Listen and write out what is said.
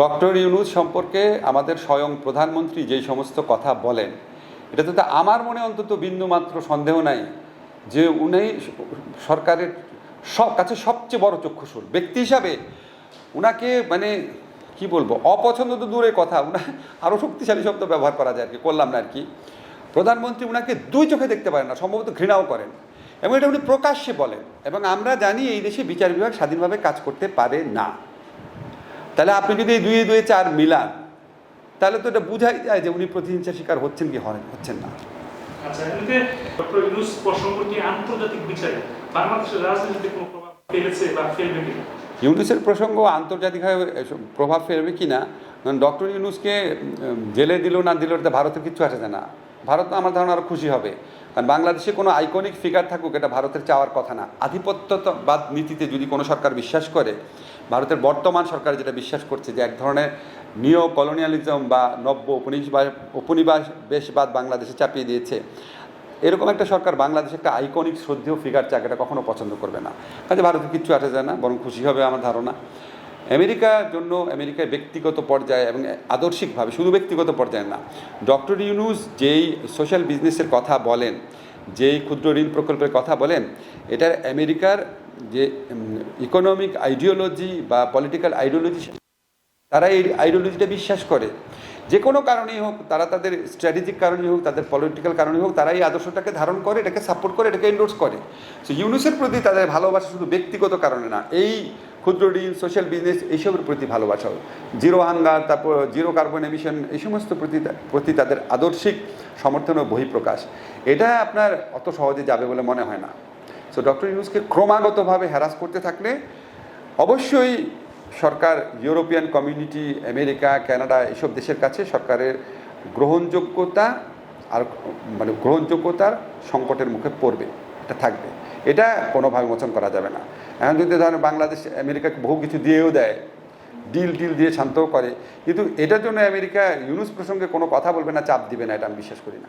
Doctor Yunus সম্পর্কে আমাদের স্বয়ং প্রধানমন্ত্রী যেই সমস্ত কথা বলেন, এটাতে তো আমার মনে অন্তত বিন্দুমাত্র সন্দেহ নাই যে উনি সরকারের সব কাছে সবচেয়ে বড় চক্ষুসুর। ব্যক্তি হিসাবে উনাকে মানে কি বলব, অপছন্দ তো দূরে কথা, উনা আরও শক্তিশালী শব্দ ব্যবহার করা যায় আর কি, করলাম না আর কি। প্রধানমন্ত্রী উনাকে দুই চোখে দেখতে পারেন না, সম্ভবত ঘৃণাও করেন। এবং এটা উনি প্রকাশ্যে বলেন, এবং আমরা জানি এই দেশে বিচার বিভাগ স্বাধীনভাবে কাজ করতে পারে না। তাহলে আপনি যদি এই দুই দুই চার মিলান তাহলে তো এটা বোঝাই যায় যে উনি প্রতিহিংসার শিকার হচ্ছেন কি হচ্ছেন না। আচ্ছা ইউনুসের প্রসঙ্গ আন্তর্জাতিকভাবে প্রভাব ফেলবে কি না ডক্টর ইউনুসকে জেলে দিল না দিল এটা ভারতের কিচ্ছু আসে না। ভারত আমার ধারণা আরও খুশি হবে। কারণ বাংলাদেশে কোনো আইকনিক ফিগার থাকুক, এটা ভারতের চাওয়ার কথা না। আধিপত্যবাদ নীতিতে যদি কোনো সরকার বিশ্বাস করে, ভারতের বর্তমান সরকার যেটা বিশ্বাস করছে যে এক ধরনের নিও কলোনিয়ালিজম বা নব্য উপনিবেশ বেশবাদ বাংলাদেশে চাপিয়ে দিয়েছে, এরকম একটা সরকার বাংলাদেশে একটা আইকনিক শ্রদ্ধেয় ফিগার চাক, এটা কখনো পছন্দ করবে না। কাজে ভারতে কিচ্ছু আসে যায় না, বরং খুশি হবে আমার ধারণা। আমেরিকার জন্য আমেরিকায় ব্যক্তিগত পর্যায়ে এবং আদর্শিকভাবে শুধু ব্যক্তিগত পর্যায়ে না, ডক্টর ইউনুস যেই সোশ্যাল বিজনেসের কথা বলেন, যেই ক্ষুদ্র ঋণ প্রকল্পের কথা বলেন, এটার আমেরিকার যে ইকোনমিক আইডিওলজি বা পলিটিক্যাল আইডিওলজি তারা এই আইডিওলজিটা বিশ্বাস করে। যে কোনো কারণেই হোক, তারা তাদের স্ট্র্যাটেজিক কারণেই হোক, তাদের পলিটিক্যাল কারণেই হোক, তারা এই আদর্শটাকে ধারণ করে, এটাকে সাপোর্ট করে, এটাকে এন্ডোর্স করে। সো ইউনুসের প্রতি তাদের ভালোবাসা শুধু ব্যক্তিগত কারণে না, এই ক্ষুদ্র ঋণ সোশ্যাল বিজনেস এইসবের প্রতি ভালোবাসা। জিরো হাঙ্গার তারপর জিরো কার্বন এমিশন এই সমস্ত প্রতি প্রতি তাদের আদর্শিক সমর্থন ও বহিঃপ্রকাশ। এটা আপনার অত সহজে যাবে বলে মনে হয় না। সো ডক্টর ইউনুসকে ক্রমাগতভাবে হ্যারাস করতে থাকলে অবশ্যই সরকার ইউরোপিয়ান কমিউনিটি আমেরিকা কানাডা এসব দেশের কাছে সরকারের গ্রহণযোগ্যতা আর মানে গ্রহণযোগ্যতার সংকটের মুখে পড়বে। এটা থাকবে। এটা কোনোভাবে মোচন করা যাবে না। এখন যদি ধরেন বাংলাদেশ আমেরিকাকে বহু কিছু দিয়েও দেয়, ডিল টিল দিয়ে শান্তও করে, কিন্তু এটার জন্য আমেরিকা ইউনুস প্রসঙ্গে কোনো কথা বলবে না, চাপ দিবে না, এটা আমি বিশ্বাস করি না।